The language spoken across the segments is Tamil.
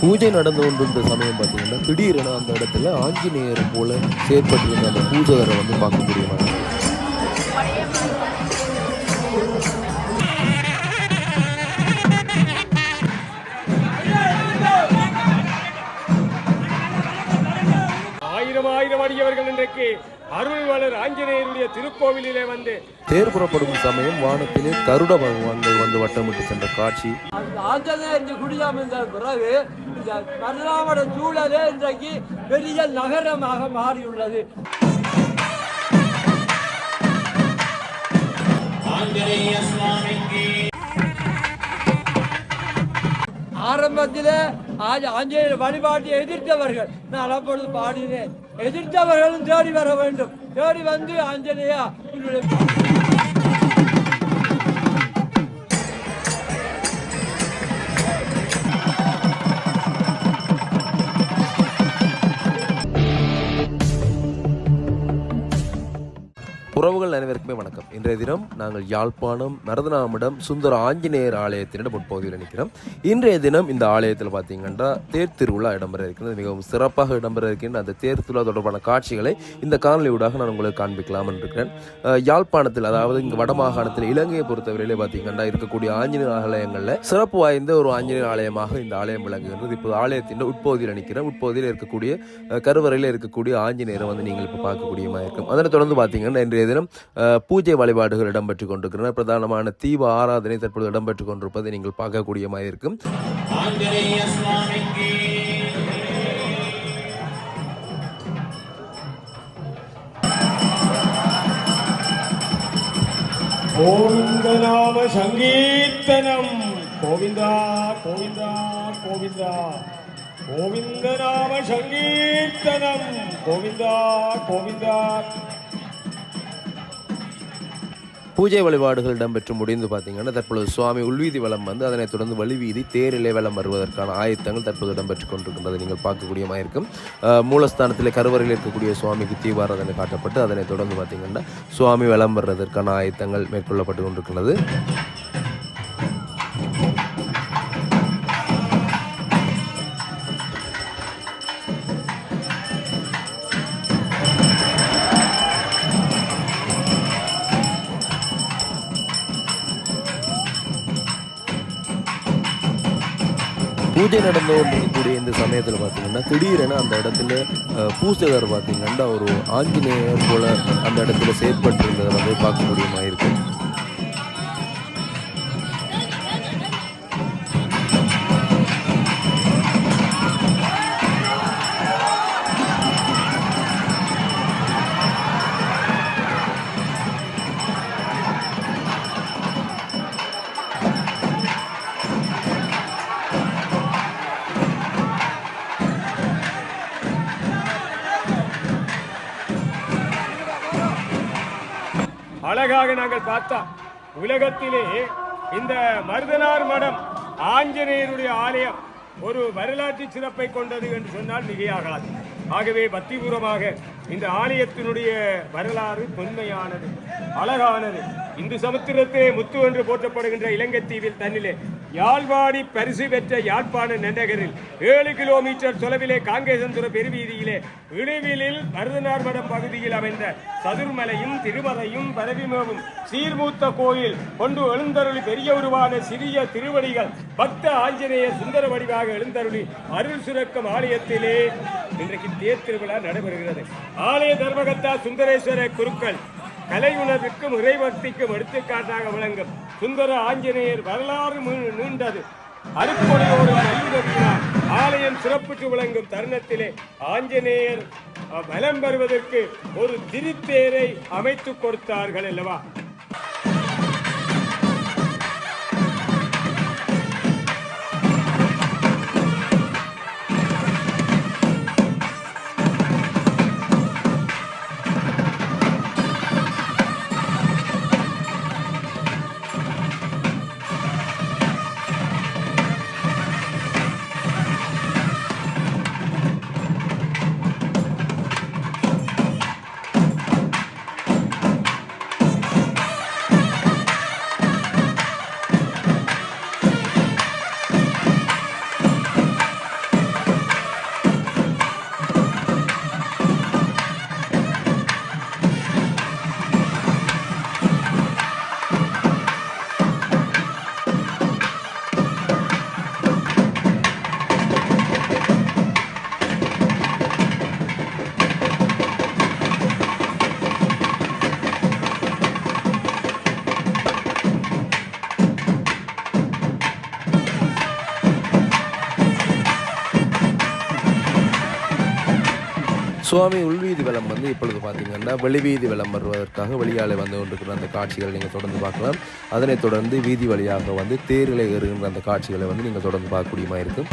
பூஜை நடந்து கொண்டிருந்த சமயம் பார்த்தீங்கன்னா திடீரென அந்த இடத்துல ஆஞ்சநேயர் போல செயற்பட்டிருந்த அந்த பூஜகரை வந்து பார்க்க முடியுமா? ஆயிரம் ஆயிரம் அடியவர்கள் இன்றைக்கு அருள்வாளர் ஆஞ்சநேயருடைய திருக்கோவிலிலே வந்து தேர் புறப்படும் சமயம் வானத்திலே கருட பகவான்கள் வந்து வட்டமிட்டு சென்ற காட்சி. அந்த ஆஞ்சநேயர் இந்த குடியமைந்த பிறகு இந்த கருணாமட சூழலே இன்றைக்கு பெரிய நகரமாக மாறியுள்ளது. ஆரம்பத்திலே ஆஞ்ச- ஆஞ்சநேயர் வழிபாட்டை எதிர்த்தவர்கள். நான் அப்பொழுது பாடினேன். எதிர்த்தவர்களும் தேடி வர வேண்டும். தேடி வந்து ஆஞ்சநேயா உறவுகள் அனைவருக்குமே வணக்கம். இன்றைய தினம் நாங்கள் யாழ்ப்பாணம் மருதநாமிடம் சுந்தர ஆஞ்சநேயர் ஆலயத்தினிடம் முன்பகுதியில் நிற்கிறோம் இன்றைய தினம் இந்த ஆலயத்தில் பார்த்தீங்கன்னா தேர் திருவிழா இடம்பெற இருக்கின்றது. மிகவும் சிறப்பாக இடம்பெற இருக்கின்ற அந்த தேர் திருவிழா தொடர்பான காட்சிகளை இந்த காணொலியூடாக நான் உங்களுக்கு காண்பிக்கலாம் இருக்கிறேன் யாழ்ப்பாணத்தில் அதாவது இங்கே வடமாகாணத்தில் இலங்கையை பொறுத்தவரையிலே பார்த்தீங்கன்னா இருக்கக்கூடிய ஆஞ்சநேயர் ஆலயங்களில் சிறப்பு வாய்ந்த ஒரு ஆஞ்சநேயர் ஆலயமாக இந்த ஆலயம் விளங்குகிறது இப்போது ஆலயத்தின் உட்பகுதியில் நிற்கிறேன் உட்பகுதியில் இருக்கக்கூடிய கருவறையில் இருக்கக்கூடிய ஆஞ்சநேயரை வந்து நீங்கள் இப்போ பார்க்கக்கூடியமா இருக்கும். அதனை தொடர்ந்து பார்த்தீங்கன்னா இன்றைய தினம் அஹ், பூஜை வழிபாடுகள் இடம்பெற்றுக் கொண்டிருக்கின்றன. பிரதானமான தீப ஆராதனை தற்பொழுது இடம்பெற்றுக் கொண்டிருப்பதை நீங்கள் பார்க்கக்கூடிய மாதிரி இருக்கும். கோவிந்தநாம சங்கீர்த்தனம். கோவிந்தா கோவிந்தா கோவிந்தா. கோவிந்தநாம சங்கீர்த்தனம். கோவிந்தா கோவிந்தா. பூஜை வழிபாடுகள் இடம்பெற்று முடிந்து பார்த்தீங்கன்னா தற்பொழுது சுவாமி உள்வீதி வலம் வந்து அதனைத் தொடர்ந்து வழிவீதி தேரிலே வலம் வருவதற்கான ஆயத்தங்கள் தற்போது இடம்பெற்றுக் கொண்டிருக்கின்றது நீங்கள் பார்க்கக்கூடியமாக இருக்கும். மூலஸ்தானத்தில் கருவறையில் இருக்கக்கூடிய சுவாமிக்கு தீபாராதனை காட்டப்பட்டு அதனைத் தொடர்ந்து பார்த்தீங்கன்னா சுவாமி வலம் வர்றதற்கான ஆயத்தங்கள் மேற்கொள்ளப்பட்டு கொண்டிருக்கிறது பூஜை நடந்து கொண்டிருக்கக்கூடிய இந்த சமயத்தில் பார்த்தீங்கன்னா திடீரென அந்த இடத்துல அஹ், பார்த்தீங்கன்னா ஒரு ஆஞ்சநேயர் போல அந்த இடத்துல செயற்பட்டிருந்ததை வந்து பார்க்க முடியுமா இருக்கு பார்த்தா உலகத்திலே இந்த மருதனார் மடம் ஆஞ்சநேயருடைய ஆலயம் ஒரு வரலாற்று சிறப்பை கொண்டது என்று சொன்னால் மிகையாகலாது ஆகவே பக்திபூர்வமாக இந்த ஆலயத்தினுடைய வரலாறு தொன்மையானது அழகானது. இந்து சமுத்திரத்திலே முத்து என்று போற்றப்படுகின்ற இலங்கை தீவில் தன்னிலே யாழ்வாடி பரிசு பெற்ற யாழ்ப்பாண நன்னகரில் ஏழு கிலோமீட்டர் தொலைவிலே காங்கேசந்துர பெருவீதியிலே இழுவிலில் மருதனார் மடம் பகுதியில் அமைந்த சதுர்மலையும் திருமலையும் பரவிமேவும் சீர்மூத்த கோயில் கொண்டு எழுந்தருளி பெரிய உருவான சிறிய திருவடிகள் பக்த ஆஞ்சநேய சுந்தர வடிவாக எழுந்தருளி அருள் சுரக்கும் ஆலயத்திலே இன்றைக்கு தேர் திருவிழா நடைபெறுகிறது. ஆலய தர்மகத்தா சுந்தரேஸ்வர குருக்கள் கலை உணர்வுக்கும் இறைபக்திக்கும் எடுத்துக்காட்டாக விளங்கும் சுந்தர ஆஞ்சநேயர் வரலாறு நீண்டது. அருப்பொழியோடு நல்லுதவியினார் ஆலயம் சிறப்புற்று விளங்கும் தருணத்திலே ஆஞ்சநேயர் பலம் பெறுவதற்கு ஒரு திருத்தேரை அமைத்துக் கொடுத்தார்கள் அல்லவா? சுவாமி உள்வீதி விளம் வந்து இப்பொழுது பார்த்தீங்கன்னா வெளிவீதி விளம் வருவதற்காக வெளியாலே வந்து கொண்டிருக்கிற அந்த காட்சிகளை நீங்கள் தொடர்ந்து பார்க்கலாம். அதனைத் தொடர்ந்து வீதி வழியாக வந்து தேரில் ஏறுகின்ற அந்த காட்சிகளை வந்து நீங்கள் தொடர்ந்து பார்க்கக்கூடியமாக இருக்கும்.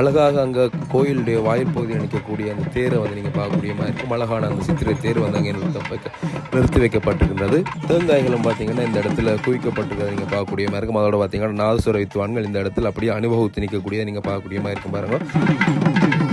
அழகாக அங்கே கோயிலுடைய வாயில் பகுதியில் நிற்கக்கூடிய அந்த தேரை வந்து நீங்கள் பார்க்கக்கூடிய மாதிரி இருக்கும். அழகான அந்த சித்திரை தேர் வந்து அங்கே நிறுத்த நிறுத்தி வைக்கப்பட்டிருக்கின்றது. தேங்காய்களும் பார்த்தீங்கன்னா இந்த இடத்துல குவிக்கப்பட்டிருக்கிறத நீங்கள் பார்க்கக்கூடிய மாதிரி இருக்கும். அதோட பார்த்தீங்கன்னா நாதஸ்வர வித்துவான்கள் இந்த இடத்துல அப்படியே அனுபவத்து நிற்கக்கூடியதை நீங்கள் பார்க்கக்கூடிய மாதிரி இருக்கும் பாருங்க.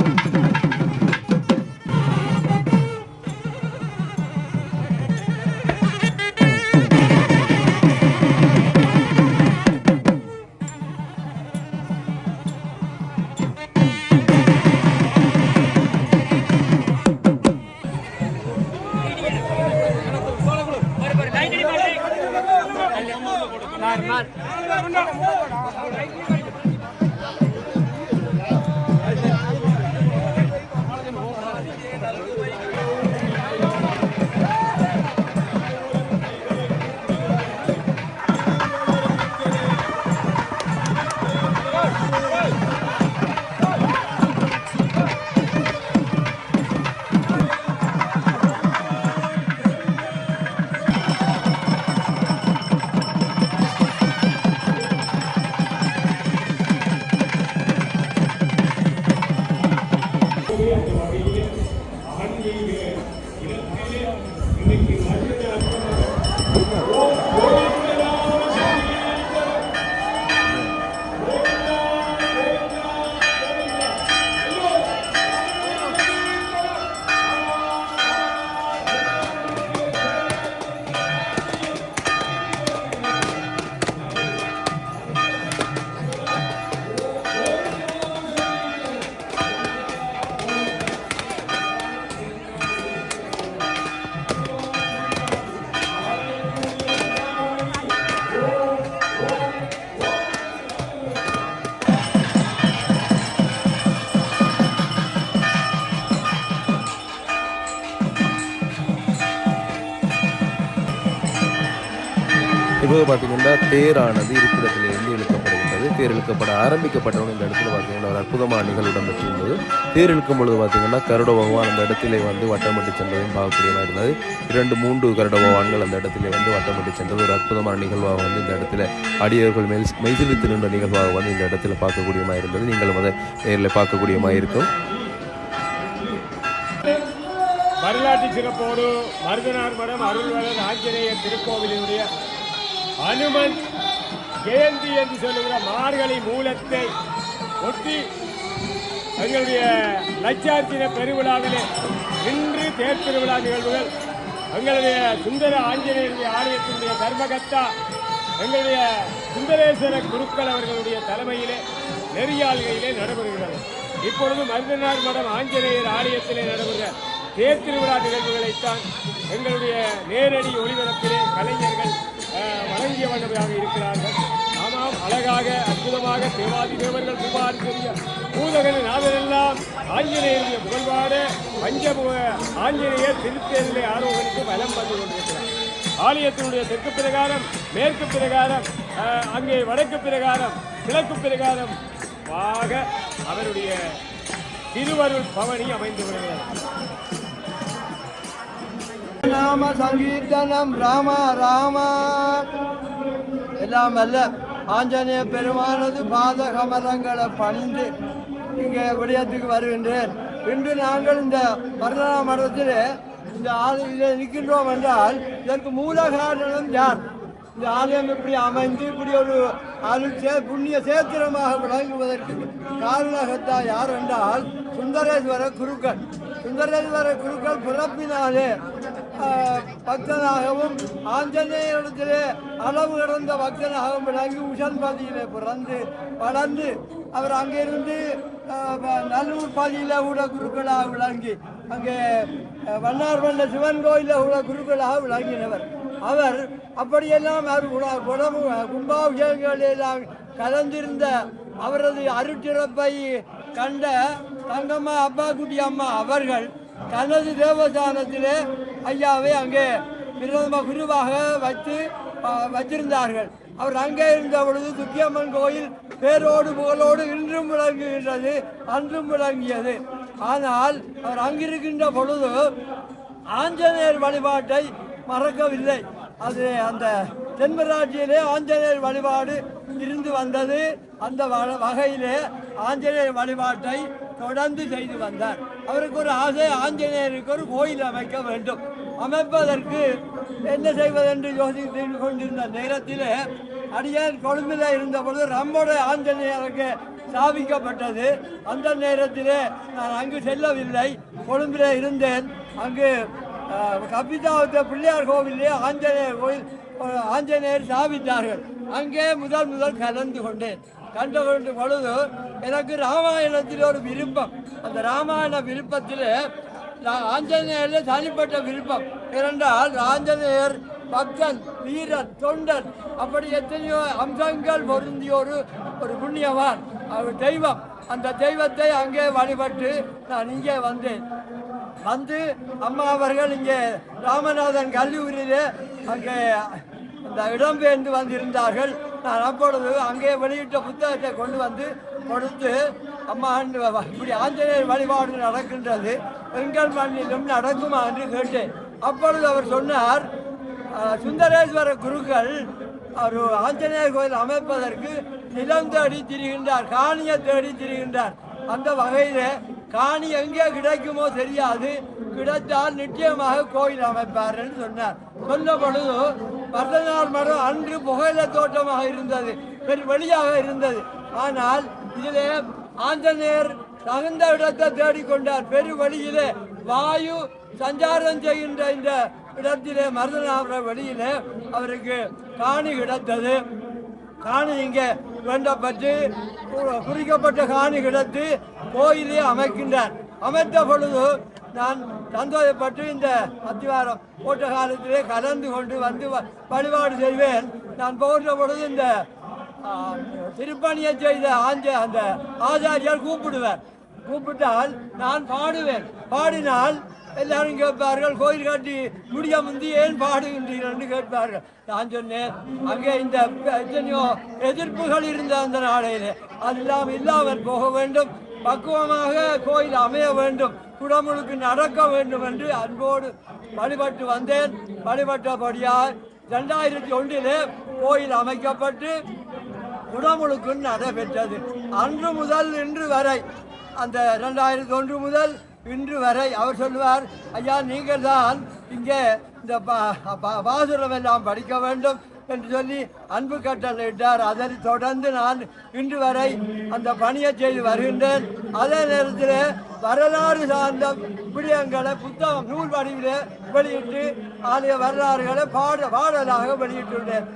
இப்போது பார்த்தீங்கன்னா தேரானது இருப்பிடத்திலிருந்து இழுக்கப்படுகின்றது. தேர் இழுக்கப்பட ஆரம்பிக்கப்பட்டவங்க இந்த இடத்துல பார்த்தீங்கன்னா ஒரு அற்புதமான நிகழ்வு இடம்பெற்றிருந்தது. தேர் இழுக்கும் பொழுது பார்த்தீங்கன்னா கருட பகவான் அந்த இடத்திலே வந்து வட்டமிட்டு சென்றதையும் பார்க்கக்கூடியதாக இருந்தது. இரண்டு மூன்று கருட பகவான்கள் அந்த இடத்திலே வந்து வட்டமிட்டு சென்றது. ஒரு அற்புதமான நிகழ்வாக வந்து இந்த இடத்துல அடியவர்கள் மெல் மெய்சிலித்து நின்ற நிகழ்வாக வந்து இந்த இடத்துல பார்க்கக்கூடிய மாதிரி இருந்தது. நீங்களும் அதை நேரில் பார்க்கக்கூடிய மாதிரி இருக்கும். வரலாற்று சிறப்போடு மருதனார் மரம் அருள்வரன் ஆஞ்சநேயர் திருக்கோவிலினுடைய அனுமன் ஜெயந்தி என்று சொல்லுகிற மார்கழி மூலத்தை ஒட்டி எங்களுடைய லட்சார்த்தின பெருவிழாவிலே இன்று தேர் திருவிழா நிகழ்வுகள். எங்களுடைய சுந்தர ஆஞ்சநேயருடைய ஆலயத்தினுடைய தர்மகத்தா எங்களுடைய சுந்தரேஸ்வர குருக்கள் அவர்களுடைய தலைமையிலே நெறியாள்கையிலே நடைபெறுகிறது. இப்பொழுது மருதனார் மடம் ஆஞ்சநேயர் ஆலயத்திலே நடைபெறுகிற தேர் திருவிழா நிகழ்வுகளைத்தான் எங்களுடைய நேரடி ஒளிபரப்பிலே கலைஞர்கள் வணங்கிய வழங்கிய இருக்கிறார்கள். ஆமாம் அழகாக அற்புதமாக தேவாதி தேவர்கள் புகார் பெரிய பூதகன நாதரெல்லாம் ஆஞ்சநேயருடைய புகழ்வாட பஞ்சமுக ஆஞ்சநேயர் திருத்தேரிலே ஆரோகணித்து பலம் வந்து கொண்டிருக்கிறார். ஆலயத்தினுடைய தெற்கு பிரகாரம் மேற்கு பிரகாரம் அங்கே வடக்கு பிரகாரம் கிழக்கு பிரகாரம் ஆக அவருடைய திருவருள் பவனி அமைந்து வருகிறது நாம சங்கீர்த்தனம் ராம ராமா. எல்லாம் அல்ல. ஆஞ்சநேய பெருமானது பாத கமலங்களை பணிந்து இங்கே விடயத்துக்கு வருகின்றேன். இன்று நாங்கள் இந்த மருதனா மடத்தில் இந்த ஆலயத்தில் நிற்கின்றோம் என்றால் இதற்கு மூல காரணம் யார்? இந்த ஆலயம் இப்படி அமைந்து இப்படி ஒரு அருள் சே புண்ணிய சேத்திரமாக விளங்குவதற்கு காரணகத்தா யார் என்றால் சுந்தரேஸ்வர குருக்கள். சுந்தரேஸ்வர குருக்கள் பிறப்பினாலே பக்தனாகவும் ஆஞ்சநேயரிடத்திலே அளவு கடந்த பக்தனாகவும் விளங்கி உஷன்பதியிலே பிறந்து வளர்ந்து அவர் அங்கிருந்து நல்லூர் பாதியில் கூட குருக்களாக விளங்கி அங்கே வண்ணார் வண்ண சிவன் கோயிலில் கூட குருக்களாக விளங்கினவர். அவர் அப்படியெல்லாம் அவர் உடம்பு கும்பாபிஷேகங்களெல்லாம் கலந்திருந்த அவரது அருட்சிறப்பை கண்ட தங்கம்மா அப்பா குட்டி அம்மா அவர்கள் தனது தேவஸ்தானத்திலே ஐயாவை அங்கே விரோதமாக குருவாக வைத்து வச்சிருந்தார்கள் அவர் அங்கே இருந்த பொழுது துக்கியம்மன் கோயில் பேரோடு புகழோடு இன்றும் விளங்குகின்றது அன்றும் விளங்கியது. ஆனால் அவர் அங்கிருக்கின்ற பொழுது ஆஞ்சநேயர் வழிபாட்டை மறக்கவில்லை. அது அந்த தென்மராட்சியிலே ஆஞ்சநேயர் வழிபாடு இருந்து வந்தது. அந்த வ- வகையிலே ஆஞ்சநேயர் வழிபாட்டை தொடர்ந்து செய்து வந்தார். அவருக்கு ஒரு ஆசை ஆஞ்சநேயருக்கு ஒரு கோயில் அமைக்க வேண்டும். அமைப்பதற்கு என்ன செய்வதென்று யோசித்து கொண்டிருந்த நேரத்தில் அடியார் கொழும்பில் இருந்தபொழுது பொழுது ஆஞ்சநேயருக்கு ஸ்தாபிக்கப்பட்டது. அந்த நேரத்தில் நான் அங்கு செல்லவில்லை. கொழும்பில் இருந்தேன். அங்கு கபிதாவத்தை கபிதாவத்த பிள்ளையார் கோவிலே ஆஞ்சநேயர் கோயில் ஆஞ்சநேயர் ஸ்தாபித்தார்கள். அங்கே முதல் முதல் கலந்து கொண்டேன். கண்டு கொண்டு பொழுது எனக்கு ராமாயணத்தில் ஒரு விருப்பம். அந்த ராமாயண விருப்பத்தில் ஆஞ்சநேயரில் தனிப்பட்ட விருப்பம். ஏனென்றால் ஆஞ்சநேயர் பக்தன் வீரன் தொண்டன் அப்படி எத்தனையோ அம்சங்கள் பொருந்திய ஒரு ஒரு புண்ணியவான். அவர் தெய்வம். அந்த தெய்வத்தை அங்கே வழிபட்டு நான் இங்கே வந்தேன். வந்து அம்மா அவர்கள் இங்கே ராமநாதன் கல்லூரியிலே அங்கே அந்த இடம்பெயர்ந்து வந்திருந்தார்கள். நான் அப்பொழுது அங்கே வெளியிட்ட புத்தகத்தை கொண்டு வந்து கொடுத்து அம்மா இப்படி ஆஞ்சநேயர் வழிபாடு நடக்கின்றது. எங்கள் மண்ணிலும் நடக்குமா? என்று கேட்டேன். அப்பொழுது அவர் சொன்னார் சுந்தரேஸ்வர குருக்கள் ஒரு ஆஞ்சநேயர் கோயில் அமைப்பதற்கு நிலம் தேடி திரிகின்றார் காணியை தேடி திரிகின்றார். அந்த வகையில் காணி எங்கே கிடைக்குமோ தெரியாது. கிடைத்தால் நிச்சயமாக கோயில் அமைப்பார் என்று சொன்னார். சொன்ன பொழுது மருதநாள் மரம் அன்று புகையில தோட்டமாக இருந்தது பெரு வெளியாக இருந்தது. ஆனால் இதிலே ஆஞ்சநேயர் தகுந்த இடத்தை தேடிக்கொண்டார். பெரு வழியிலே வாயு சஞ்சாரம் செய்கின்ற இந்த இடத்திலே மருதநாபுர வழியிலே அவருக்கு காணி கிடைத்தது. காணி இங்கே வேண்டப்பட்டு கு- குறிக்கப்பட்ட காணி கிடைத்து கோயிலே அமைக்கின்றார். அமைத்த பொழுது நான் சந்தோஷப்பட்டு இந்த அத்திவாரம் போட்ட காலத்திலே கலந்து கொண்டு வந்து வ- வழிபாடு செய்வேன். நான் போகிற பொழுது இந்த திருப்பணியை செய்த ஆஞ்ச அந்த ஆச்சாரியார் கூப்பிடுவார். கூப்பிட்டால் நான் பாடுவேன். பாடினால் எல்லாரும் கேட்பார்கள் கோயில் கட்டி முடிய முந்தி ஏன் பாடுகின்றீர்கள்? என்று கேட்பார்கள். நான் சொன்னேன் அங்கே இந்த எத்தனையோ எதிர்ப்புகள் இருந்த அந்த நாளையிலே அதெல்லாம் இல்லாமல் போக வேண்டும். பக்குவமாக கோயில் அமைய வேண்டும். குடமுழுக்கு நடக்க வேண்டும் என்று அன்போடு வழிபட்டு வந்தேன். வழிபட்டபடியால் ரெண்டாயிரத்தி ஒன்றிலே கோயில் அமைக்கப்பட்டு குடமுழுக்கு நடைபெற்றது அன்று முதல் இன்று வரை அந்த ரெண்டாயிரத்தி ஒன்று முதல் இன்று வரை அவர் சொல்லுவார் ஐயா நீங்கள் தான் இங்கே இந்த பாசுரம் எல்லாம் படிக்க வேண்டும். என்று சொல்லி அன்பு கட்டளையிட்டார். அதை தொடர்ந்து நான் இன்று வரை அந்த பணியை செய்து வருகின்றேன். அதே நேரத்தில் வரலாறு சார்ந்த விடயங்களை புத்தகம் நூல் வடிவிலே வெளியிட்டு ஆலய வரலாறுகளை பாட பாடலாக வெளியிட்டுள்ளேன்.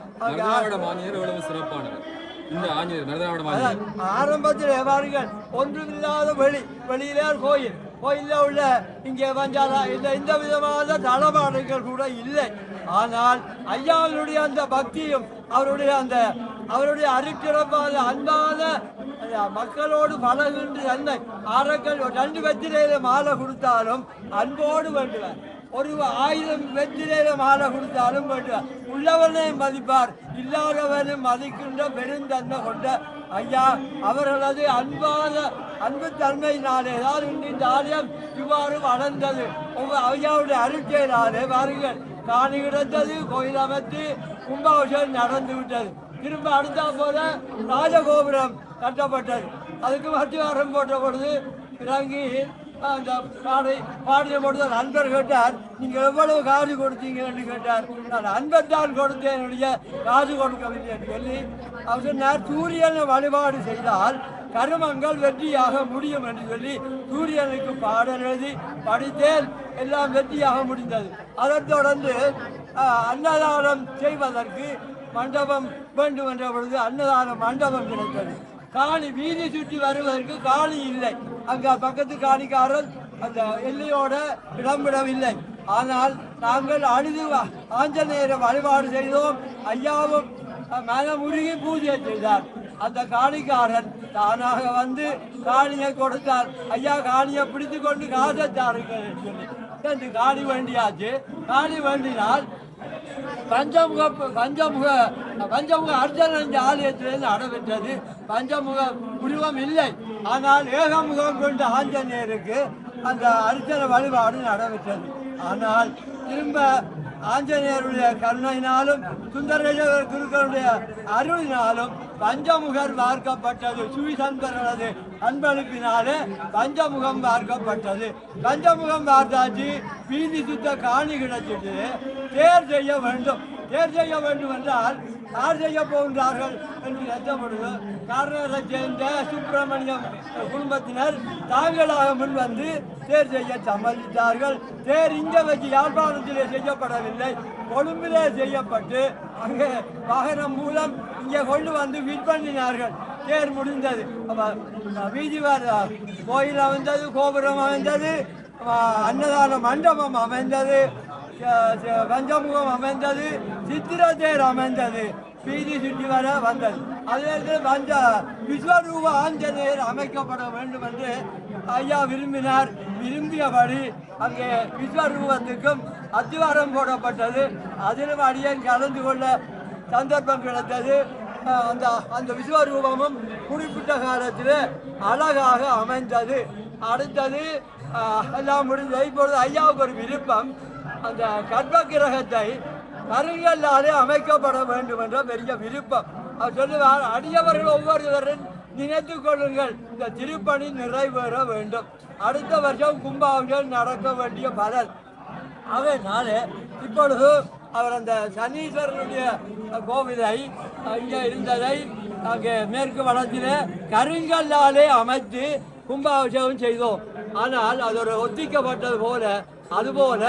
ஆரம்பத்தில் பாருங்கள் ஒன்றுமில்லாத வெளி வெளியிலே கோயில். கோயிலில் உள்ள. இங்கே வஞ்சாரா இல்லை இந்த விதமான தளபாடுகள் கூட இல்லை. ஆனால் ஐயாவுடைய அந்த பக்தியும் அவருடைய அந்த அவருடைய அருக்கிறப்பான அன்பான மக்களோடு பழகின்ற தன்மை ஆரங்கள் ரெண்டு வெற்றிலையில மாலை கொடுத்தாலும் அன்போடு வேண்டுவார். ஒரு ஆயிரம் வெற்றிலையில மாலை கொடுத்தாலும் வேண்டுவார். உள்ளவனை மதிப்பார் இல்லாதவனும் மதிக்கின்ற பெருந்தன்மை கொண்ட ஐயா அவர்களது அன்பான அன்பு தன்மையினாலே தான் இன்று இந்த ஆலயம் இவ்வாறு வளர்ந்தது. உங்கள் ஐயாவுடைய அறிக்கையினாலே வாருங்கள் காணி கிடந்தது கோயில் அமைத்து கும்பாபிஷேகம் நடந்து விட்டது. திரும்ப அடுத்தா போல ராஜகோபுரம் கட்டப்பட்டது. அதுக்கு மத்தியாரம் போட்ட பொழுது இறங்கி அந்த பாடை பாடிய பொழுது நண்பர் கேட்டார் நீங்கள் எவ்வளவு காசு கொடுத்தீங்கன்னு கேட்டார். நான் அன்பத்தான் கொடுத்தேன் என்னுடைய காசு கொடுக்கவில்லை என்று சொல்லி அவர் சொன்னார் சூரியனை வழிபாடு செய்தால் கருமங்கள் வெற்றியாக முடியும் என்று சொல்லி சூரியனுக்கு பாடல் எழுதி படித்தேன். எல்லாம் வெற்றியாக முடிந்தது. அதைத் தொடர்ந்து அன்னதானம் செய்வதற்கு மண்டபம் வேண்டும் என்ற பொழுது அன்னதான மண்டபம் கிடைத்தது. காணி வீதி சுற்றி வருவதற்கு காணி இல்லை. அங்கே பக்கத்து காணிக்காரர் அந்த எல்லையோட இடம்பிடவில்லை ஆனால் நாங்கள் அழுது ஆஞ்சநேயரை வழிபாடு செய்தோம். ஐயாவும் மனமுருகி பூஜை செய்தார். அந்த காணிக்காரன் தானாக வந்து காணியை கொடுத்தார். ஐயா காணியை பிடித்து கொண்டு காசை தாருங்கள் சொல்லி. ரெண்டு காணி வேண்டியாச்சு. காணி வேண்டினால் பஞ்சமுக பஞ்சமுக பஞ்சமுக அர்ஜுனன் இந்த ஆலயத்திலிருந்து நடைபெற்றது பஞ்சமுக உருவம் இல்லை. ஆனால் ஏகமுகம் கொண்ட ஆஞ்சநேயருக்கு அந்த அர்ச்சனை வழிபாடு நடைபெற்றது. ஆனால் திரும்ப ஆஞ்சநேயருடைய கருணையினாலும் சுந்தரேஸ்வரர் குருக்களுடைய அருளினாலும் பஞ்சமுகர் பார்க்கப்பட்டது. சுவிசந்தரனது அன்பளிப்பினாலே பஞ்சமுகம் பார்க்கப்பட்டது. பஞ்சமுகம் பார்த்தாச்சு. பீதி சுத்த காணி கிடைச்சிட்டு தேர் செய்ய வேண்டும். தேர் செய்ய வேண்டும் என்றால் யார் செய்ய போகின்றார்கள் என்று எத்தப்படுது காரணத்தை சேர்ந்த சுப்பிரமணியம் குடும்பத்தினர் தாங்களாக முன் வந்து தேர் செய்ய சம்மதித்தார்கள். தேர் இங்கே வச்சு யாழ்ப்பாணத்திலே செய்யப்படவில்லை. கொழும்பிலே செய்யப்பட்டு அங்கே வாகனம் மூலம் இங்கே கொண்டு வந்து விற்பண்ணினார்கள் தேர் முடிந்தது. அப்ப வீதி கோயில் அமைந்தது கோபுரம் அமைந்தது அன்னதான மண்டபம் அமைந்தது பஞ்சமுகம் அமைந்தது சித்திர தேர் அமைந்தது. வீதி சுற்றி வர வந்தது. அதே பஞ்ச விஸ்வரூப ஆஞ்சநேயர் அமைக்கப்பட வேண்டும் என்று ஐயா விரும்பினார். விரும்பியபடி அங்கே விஸ்வரூபத்துக்கும் அத்திவாரம் போடப்பட்டது. அதிலும் அடியேன் கலந்து கொள்ள சந்தர்ப்பம் கிடைத்தது. அந்த அந்த விஸ்வரூபமும் குறிப்பிட்ட காலத்தில் அழகாக அமைந்தது. அடுத்தது எல்லாம் முடிந்தது இப்பொழுது ஐயாவுக்கு ஒரு விருப்பம். அந்த கர்ப்ப கிரகத்தை கருங்கல்லாலே அமைக்கப்பட வேண்டும் என்ற பெரிய விருப்பம். அவர் சொல்லுவார் அடியவர்கள் ஒவ்வொருவரும் நினைத்து கொள்ளுங்கள் இந்த திருப்பணி நிறைவேற வேண்டும். அடுத்த வருஷம் கும்பாபிஷேகம் நடக்க வேண்டிய பலன். அதனால இப்பொழுது அவர் அந்த சனீஸ்வரனுடைய கோவிலை அங்கே இருந்ததை அங்கே மேற்கு வளத்தில் கருங்கல்லாலே அமைத்து கும்பாபிஷேகம் செய்தோம். ஆனால் அது ஒரு ஒத்திக்கப்பட்டது போல அதுபோல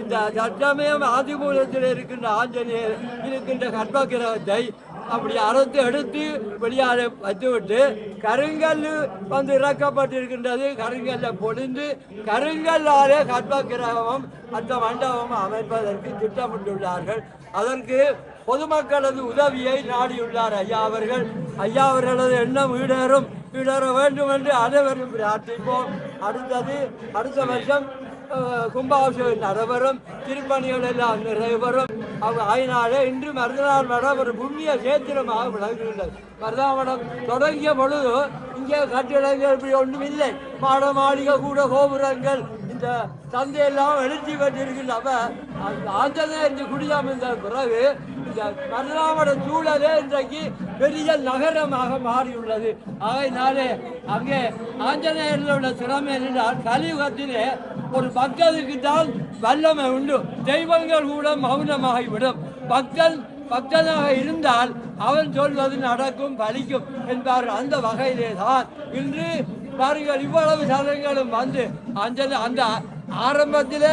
இந்த சட்டமயம் ஆதிமூலத்தில் இருக்கின்ற ஆஞ்சநேயர் இருக்கின்ற கர்ப்பகிரகத்தை அப்படி அறுத்து எடுத்து வெளியால் வைத்துவிட்டு கருங்கல் வந்து இறக்கப்பட்டிருக்கின்றது. கருங்கல்ல பொழிந்து கருங்கல்லாலே கர்ப்ப கிரகமும் அந்த மண்டபம் அமைப்பதற்கு திட்டமிட்டுள்ளார்கள். அதற்கு பொதுமக்களது உதவியை நாடியுள்ளார் ஐயா அவர்கள். ஐயா அவர்களது எண்ணம் ஈடேறும். ஈடேற வேண்டும் என்று அனைவரும் பிரார்த்திப்போம். அடுத்தது அடுத்த வருஷம் கும்பாபிஷேகம் நடைபெறும் திருப்பணிகள் எல்லாம் நிறைவேறும் அவங்க அதனாலே இன்று மருதநாள் மடம் ஒரு புண்ணிய சேத்திரமாக விளங்குகின்றது. மருதநாள் மடம் தொடங்கிய பொழுது இங்கே கட்டிடங்கள் இப்படி ஒன்றும் இல்லை மாட மாளிகை கூட கோபுரங்கள். இந்த சந்தையெல்லாம் எழுச்சி பெற்றிருக்கின்ற அப்ப அந்த ஆஞ்சநேயர் இன்று குடியமைந்த பிறகு இந்த மருதநாமட சூழலே இன்றைக்கு பெரிய நகரமாக மாறியுள்ளது. ஆகையினாலே அங்கே ஆஞ்சநேயரில் உள்ள சிறமை என்றால் கலியுகத்திலே ஒரு பக்தனுக்கு தான் வல்லமை உண்டு. தெய்வங்கள் கூட மௌனமாகிவிடும். பக்தன் பக்தனாக இருந்தால் அவன் சொல்வது நடக்கும் பலிக்கும் என்பார் அந்த வகையிலே தான் இன்று பாருங்கள் இவ்வளவு சதங்களும் வந்து அஞ்சல் அந்த ஆரம்பத்தில்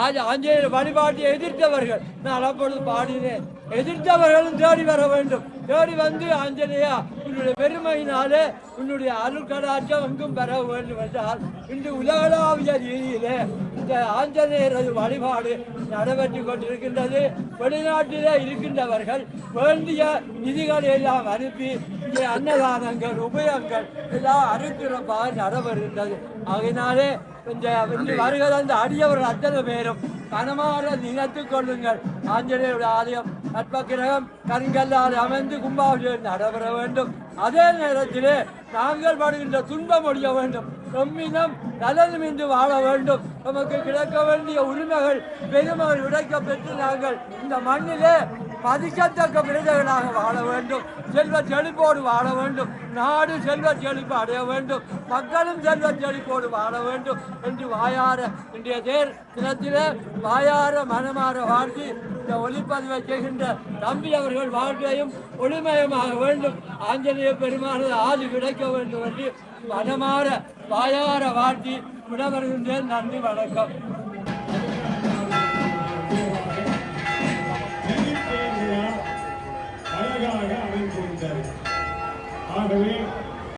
ஆஞ்சநேயர் வழிபாட்டை எதிர்த்தவர்கள். நான் அப்பொழுது பாடினேன். எதிர்த்தவர்களும் தேடி வர வேண்டும். தேடி வந்து ஆஞ்சநேயா உன்னுடைய பெருமையினாலே உன்னுடைய அருள் எங்கும் பெற வேண்டும் என்றால் இன்று உலகளாவிய ரீதியிலே இந்த ஆஞ்சநேயரது வழிபாடு நடைபெற்று கொண்டிருக்கின்றது. வெளிநாட்டிலே இருக்கின்றவர்கள் வேண்டிய நிதிகளை எல்லாம் அனுப்பி இங்கே அன்னதானங்கள் உபயங்கள் எல்லாம் அனுப்பிறப்பாக நடைபெறுகின்றது. ஆகையினாலே இந்த வருகிற அந்த அடியவர்கள் அத்தனை பேரும். பணமாக நினைத்துக் கொள்ளுங்கள். ஆஞ்சநேயருடைய ஆலயம் நட்பகிரகம் கண்கல்லால் அமைந்து கும்பாபிஷேகம் நடைபெற வேண்டும். அதே நேரத்திலே நாங்கள் படுகின்ற துன்பம் ஒழிய வேண்டும். நம்மினம் நலனும் இன்று வாழ வேண்டும். நமக்கு கிடைக்க வேண்டிய உரிமைகள் பெருமைகள் உடைக்க பெற்று நாங்கள் இந்த மண்ணிலே மதிக்கத்தக்க மனிதர்களாக வாழ வேண்டும். செல்வ செழிப்போடு வாழ வேண்டும். நாடு செல்வ செழிப்பு அடைய வேண்டும். மக்களும் செல்வ செழிப்போடு வாழ வேண்டும் என்று வாயார இன்றைய தேர் தினத்திலே வாயார மனமாற வாழ்த்தி இந்த ஒளிப்பதிவை செய்கின்ற தம்பி அவர்கள் வாழ்க்கையும் ஒளிமயமாக வேண்டும். ஆஞ்சநேய பெருமானது ஆதி கிடைக்க வேண்டும் என்று மனமாற வாயார வாழ்த்தி விடவருகின்றேன் நன்றி வணக்கம். அழகாக அமைந்திருக்கிறது. ஆகவே